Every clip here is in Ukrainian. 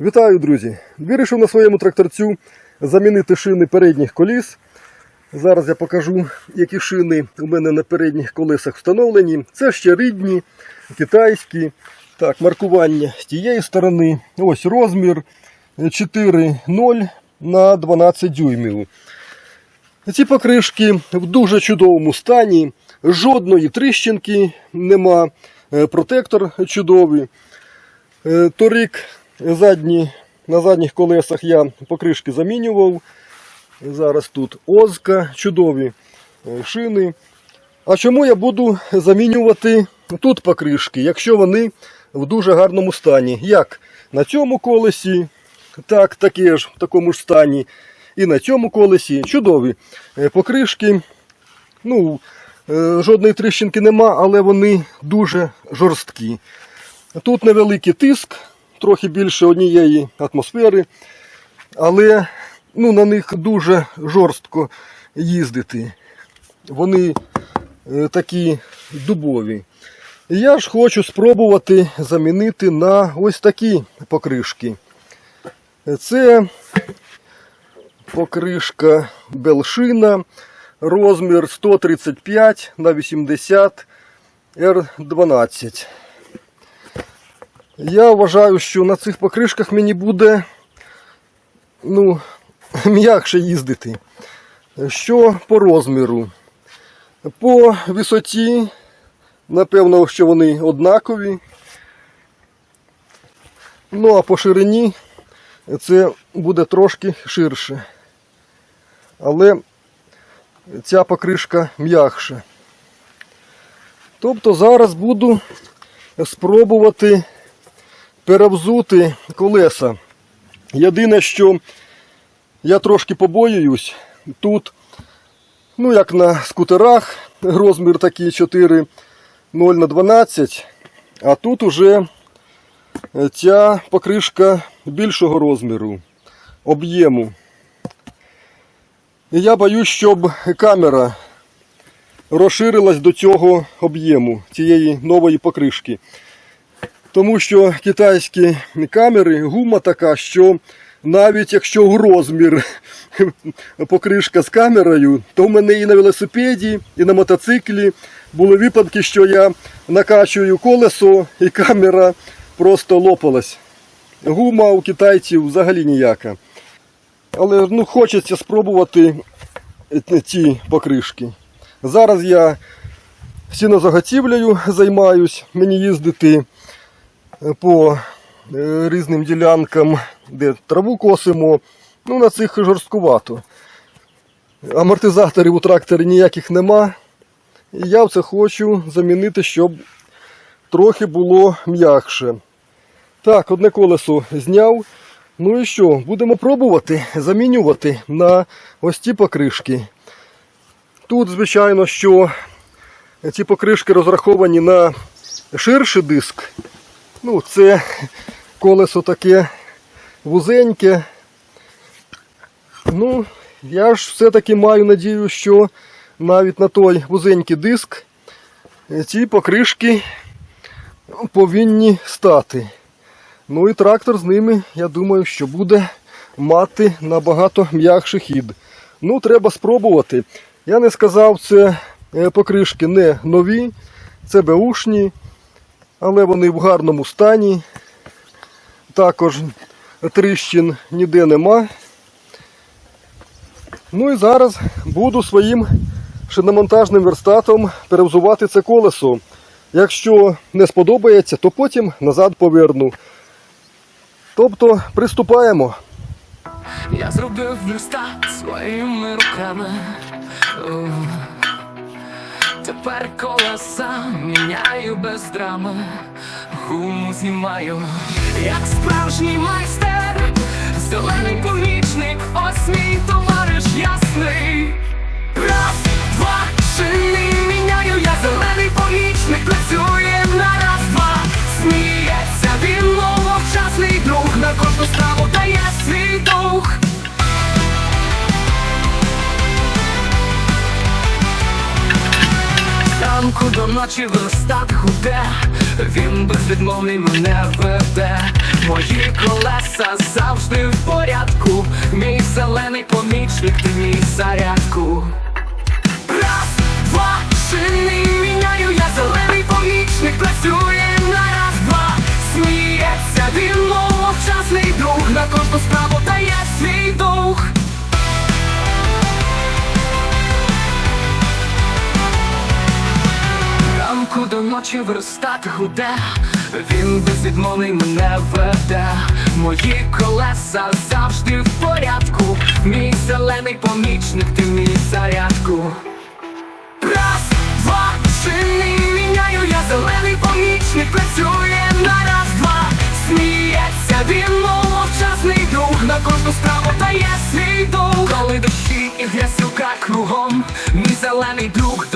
Вітаю, друзі! Вирішив на своєму тракторцю замінити шини передніх коліс. Зараз я покажу, які шини у мене на передніх колесах встановлені. Це ще рідні, китайські. Так, маркування з тієї сторони. Ось розмір 4,0 на 12 дюймів. Ці покришки в дуже чудовому стані. Жодної тріщинки нема. Е, Протектор чудовий. Е, Торік задні, на задніх колесах я покришки замінював. Зараз тут озка, чудові е, шини. А чому я буду замінювати тут покришки, якщо вони в дуже гарному стані? Як на цьому колесі, так, таке ж, в такому ж стані. І на цьому колесі чудові е, покришки. Ну, е, жодної тріщинки нема, але вони дуже жорсткі. Тут невеликий тиск, трохи більше однієї атмосфери, але ну, на них дуже жорстко їздити. Вони е, такі дубові. Я ж хочу спробувати замінити на ось такі покришки. Це покришка Белшина, розмір 135 на 80 R12. Я вважаю, що на цих покришках мені буде ну, м'якше їздити. Що по розміру? По висоті, напевно, що вони однакові. Ну, а по ширині це буде трошки ширше. Але ця покришка м'якша. Тобто зараз буду спробувати перевзути колеса. Єдине, що я трошки побоююсь, тут, ну як на скутерах, розмір такий 4,0 на 12, а тут уже е, ця покришка більшого розміру, об'єму. І я боюсь, щоб камера розширилась до цього об'єму, цієї нової покришки. Тому що китайські камери, гума така, що навіть якщо в розмір покришка з камерою, то в мене і на велосипеді, і на мотоциклі були випадки, що я накачую колесо і камера просто лопалась. Гума у китайців взагалі ніяка. Але ну, хочеться спробувати ті покришки. Зараз я сінозаготівлею займаюсь, мені їздити по е, різним ділянкам, де траву косимо. Ну, на цих жорсткувато. Амортизаторів у тракторі ніяких нема. І я це хочу замінити, щоб трохи було м'якше. Так, одне колесо зняв. Ну і що, будемо пробувати замінювати на ось ці покришки. Тут, звичайно, що ці покришки розраховані на ширший диск. Ну, це колесо таке вузеньке. Ну, я ж все-таки маю надію, що навіть на той вузенький диск ці покришки повинні стати. Ну і трактор з ними, я думаю, що буде мати набагато м'якший хід. Ну, треба спробувати. Я не сказав, це е, покришки не нові, це беушні, але вони в гарному стані. Також тріщин ніде нема. Ну і зараз буду своїм шиномонтажним верстатом перевзувати це колесо. Якщо не сподобається, то потім назад поверну. Тобто приступаємо. Я зробив верстат своїми руками. Тепер колеса міняю без драми, гуму знімаю, як справжній майстер, зелений помічник, ось мій товариш ясний. Раз, два, шини міняю, я. Зелений помічник, працює на раз, два, сміється він мовчасний друг, на кожну страву дає свій дух. Ранку до ночі верстат худе, він безвідмовний мене веде. Мої колеса завжди в порядку. Мій зелений помічник, ти мій зарядку. Раз, два, шини міняю, я зелений помічник, працює на раз, два, сміється він, мов мовчасний друг, на кожну справу дає свій дух. До ночі верстат гуде, він безвідмовний мене веде. Мої колеса завжди в порядку. Мій зелений помічник, ти мій зарядку. Раз, два, три, міняю, я зелений помічник, працює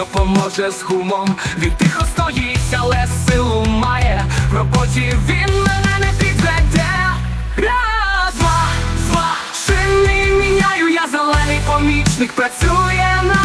допоможе з гумом. Він тихо стоїть, але силу має. В роботі він мене не підведе. Раз, два, два, шини міняю, я зелений помічник, працює на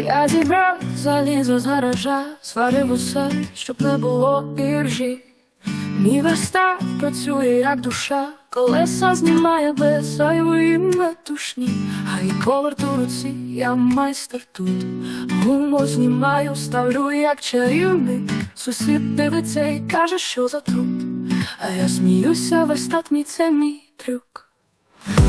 Я зібрав залізо з гаража, сварив щоб не було іржі. Мій верстат працює як душа, колеса знімає без зайвої метушні, а і ковер у руці, я майстер тут. Гуму знімаю, ставлю як чарівник. Сусід дивиться і каже, що за труд. А я сміюся, верстат мій це мій трюк.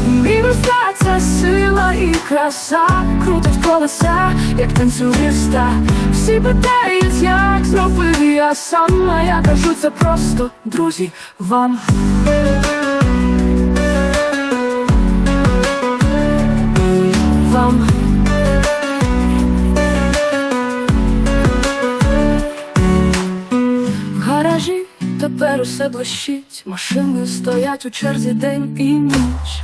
Мій верстат це сила і краса, крутить колеса, як танцюриста. Всі питають, як зробив я сам, а я кажу це просто, друзі, вам. Вам. В гаражі тепер усе блищить, машини стоять у черзі день і ніч.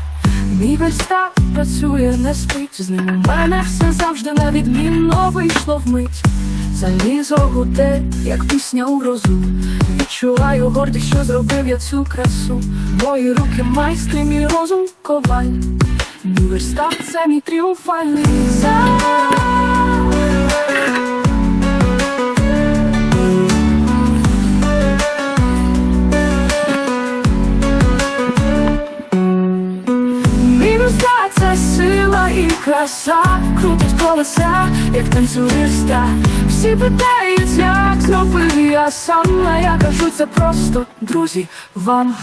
Мій верстат працює, не спить, з ним у мене все завжди на відмінно вийшло вмить. Залізо гуде, як пісня у грозу. Відчуваю гордість, що зробив я цю красу. Мої руки майстри, мій розум коваль. Мій верстат це мій тріумфальний зал. Колеса, як танцюриста. Всі питають, як зробив я сам, а я кажу це просто, друзі, вам.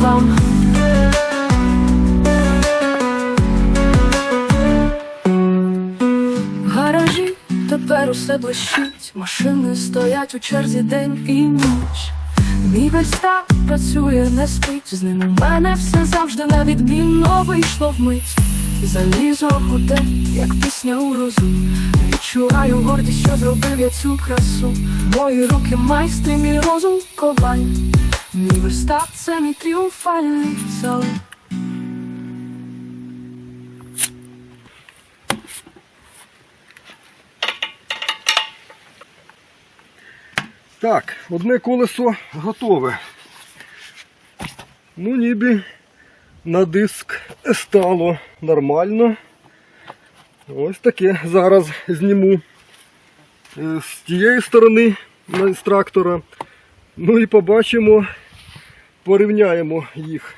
Вам. Гаражі тепер усе блищить, машини стоять у черзі день і ніч. Мій верстак працює, не спить, з ним у мене все завжди на відмінно вийшло вмить. Залізо гуде, як пісня у розу. Відчуваю гордість, що зробив я цю красу. Мої руки майстри, мій розум коваль. Мій верстат це мій тріумфальний зал. Так, одне колесо готове. Ну, ніби на диск стало нормально. Ось таке зараз зніму е, з тієї сторони з трактора. Ну і побачимо, порівняємо їх.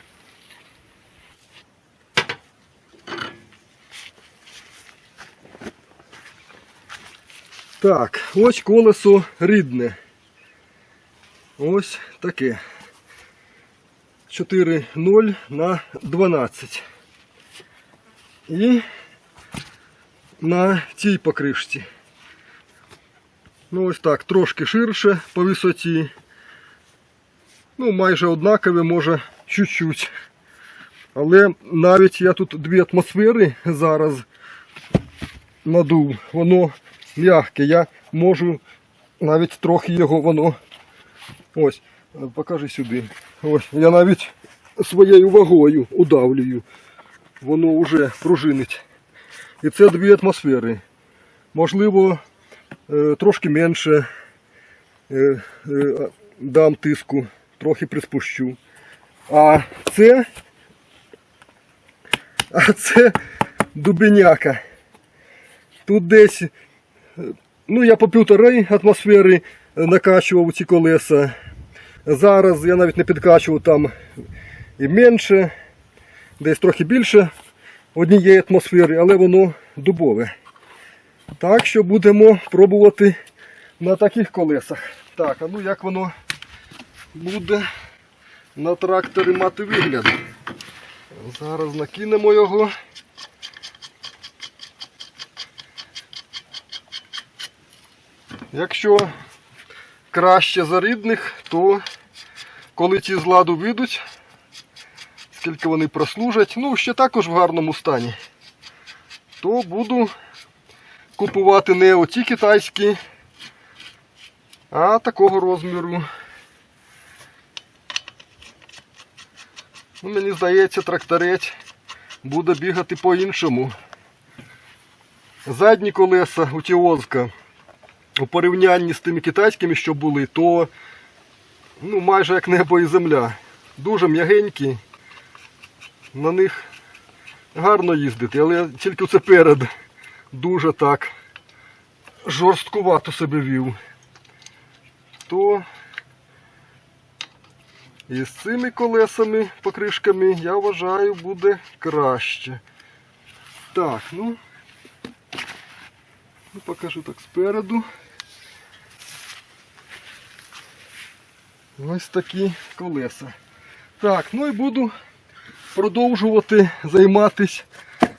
Так, ось колесо рідне. Ось таке. 4,0 на 12. І на цій покришці. Ну ось так, трошки ширше по висоті. Ну, майже однакове, може чуть-чуть. Але навіть я тут дві атмосфери зараз надув, воно м'яке. Я можу навіть трохи його воно. Ось, покажи сюди. Ось, я навіть своєю вагою удавлюю. Воно вже пружинить. І це дві атмосфери. Можливо, е, трошки менше е, е, дам тиску, трохи приспущу. А це. А це дубеняка. Тут десь, ну я по півтори атмосфери накачував ці колеса. Зараз я навіть не підкачував там і менше, десь трохи більше однієї атмосфери, але воно дубове. Так що будемо пробувати на таких колесах. Так, а ну як воно буде на тракторі мати вигляд. Зараз накинемо його. Якщо краще за рідних, то коли ті з ладу вийдуть, скільки вони прослужать, ну ще також в гарному стані, то буду купувати не оті китайські, а такого розміру. Ну, мені здається, тракторець буде бігати по-іншому. Задні колеса у Тіозка у порівнянні з тими китайськими, що були, то ну, майже як небо і земля. Дуже м'ягенькі. На них гарно їздити, але тільки це перед дуже так жорсткувато себе вів. То і з цими колесами, покришками, я вважаю, буде краще. Так, ну, ну покажу так спереду. Ось такі колеса. Так, ну і буду продовжувати займатися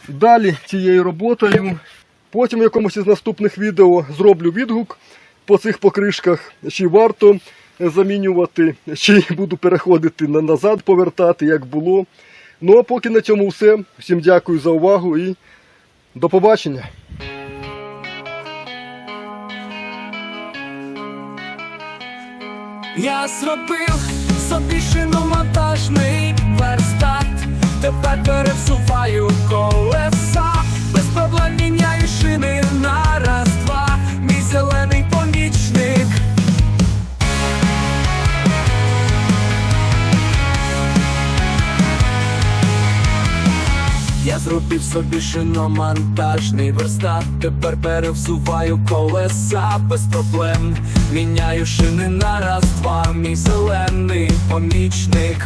далі цією роботою. Потім в якомусь із наступних відео зроблю відгук по цих покришках, чи варто замінювати, чи буду переходити на назад, повертати, як було. Ну а поки на цьому все. Всім дякую за увагу і до побачення. Я зробив собі шиномонтажний верстат, тепер пересуваю колеса, без проблем міняю шини на Я зробив собі шиномонтажний верстат, тепер перевсуваю колеса без проблем. Міняю шини на раз-два, мій зелений помічник.